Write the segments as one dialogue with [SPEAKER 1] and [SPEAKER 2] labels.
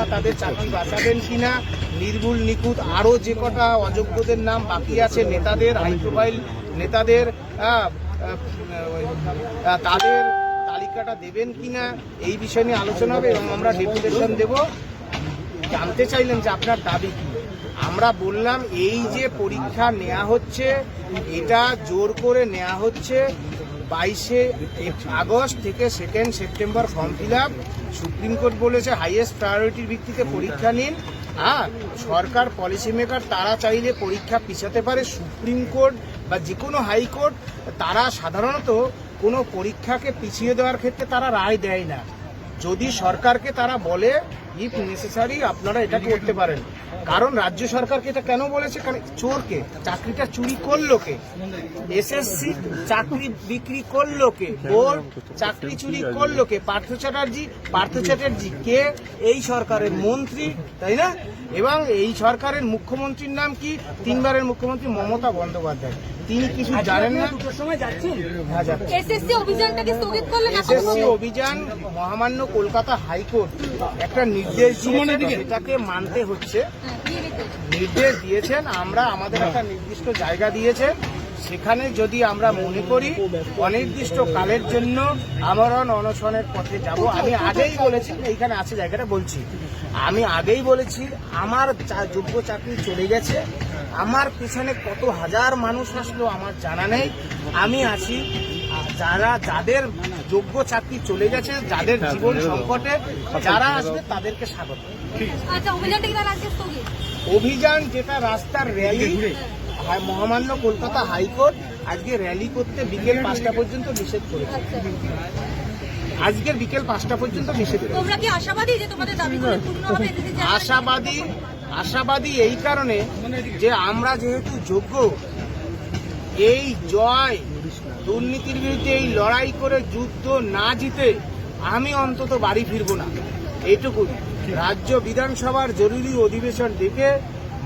[SPEAKER 1] তারা তাদের চাকরি বাঁচাবেন কিনা? নির্ভুল নিখুঁত আরও যে কটা অযোগ্যদের নাম বাকি আছে নেতাদের হাই প্রোফাইল নেতাদের আহ, তাদের তালিকাটা দেবেন কিনা? এই বিষয় নিয়ে আলোচনা হবে এবং আমরা ডেপুটেশন দেব। জানতে চাইলেন যে আপনার দাবি কি? আমরা বললাম এই যে পরীক্ষা নেওয়া হচ্ছে এটা জোর করে নেওয়া হচ্ছে বাইশে আগস্ট থেকে second September form fill up Supreme Court বলেছে হাইয়েস্ট প্রায়োরিটির ভিত্তিতে পরীক্ষা নিন। হ্যাঁ সরকার পলিসি মেকার তারা চাইলে পরীক্ষা পিছাতে পারে। সুপ্রিম কোর্ট বা যে কোনো হাইকোর্ট তারা সাধারণত কোনো পরীক্ষাকে পিছিয়ে দেওয়ার ক্ষেত্রে তারা রায় দেয় না। যদি সরকারকে তারা বলে ইফ নেসেসারি আপনারা এটা করতে পারেন। কারণ রাজ্য সরকারকে এটা কেন বলেছে? কারণ চোরকে, চাকরিটা চুরি করল কে? এসএসসি চাকরি বিক্রি করল কে? বোর্ড চাকরি চুরি করল কে? পার্থ চ্যাটার্জি পার্থ চ্যাটার্জি কে? এই সরকারের মন্ত্রী, তাই না? এবং এই সরকারের মুখ্যমন্ত্রীর নাম কি? তিনবারের মুখ্যমন্ত্রী মমতা বন্দ্যোপাধ্যায়। তিনি কিছু জানেন না? হ্যাঁ
[SPEAKER 2] এসএসসি অভিযানটাকে স্থগিত করলেন
[SPEAKER 1] এসএসসি অভিযান মহামান্য কলকাতা হাইকোর্ট একটা নির্দেশ দিয়েছে সেটাকে মানতে হচ্ছে।
[SPEAKER 2] হ্যাঁ, দিয়ে দিতে।
[SPEAKER 1] নির্দেশ দিয়েছেন আমরা আমাদের একটা নির্দিষ্ট জায়গা দিয়েছেন সেখানে যদি আমরা মনে করি অনির্দিষ্ট কালের জন্য আমরণ অনশনের পথে যাব আমি আগেই বলেছি এইখানে আছে জায়গাটা বলছি। আমি আগেই বলেছি আমার যোগ্য চাকরি চলে গেছে আমার পিছনে কত হাজার মানুষ আসলো আমার জানা নেই। আমি আছি যারা যাদের যোগ্য চাকরি চলে গেছে যাদের জীবন সংকটে যারা আসবে তাদেরকে স্বাগত।
[SPEAKER 2] আচ্ছা
[SPEAKER 1] অভিযান যেটা রাস্তার র্যালি মহামান্য কলকাতা হাইকোর্ট আজকে র্যালি করতে বিকেল পাঁচটা পর্যন্ত নিষেধ করেছে।
[SPEAKER 2] আচ্ছা।
[SPEAKER 1] আজকের বিকেল পাঁচটা পর্যন্ত নিষেধ আশাবাদী আশাবাদী এই কারণে যে আমরা যেহেতু যোগ্য এই জয় দুর্নীতির বিরুদ্ধে এই লড়াই করে যুদ্ধ না জিতে আমি অন্তত বাড়ি ফিরবো না। এইটুকুই। রাজ্য বিধানসভার জরুরি অধিবেশন ডেকে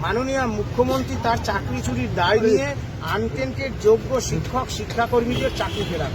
[SPEAKER 1] মাননীয় মুখ্যমন্ত্রী তার চাকরি চুরির দায় নিয়ে আনটেন্টেড যোগ্য শিক্ষক শিক্ষাকর্মীদের চাকরি ফেরান।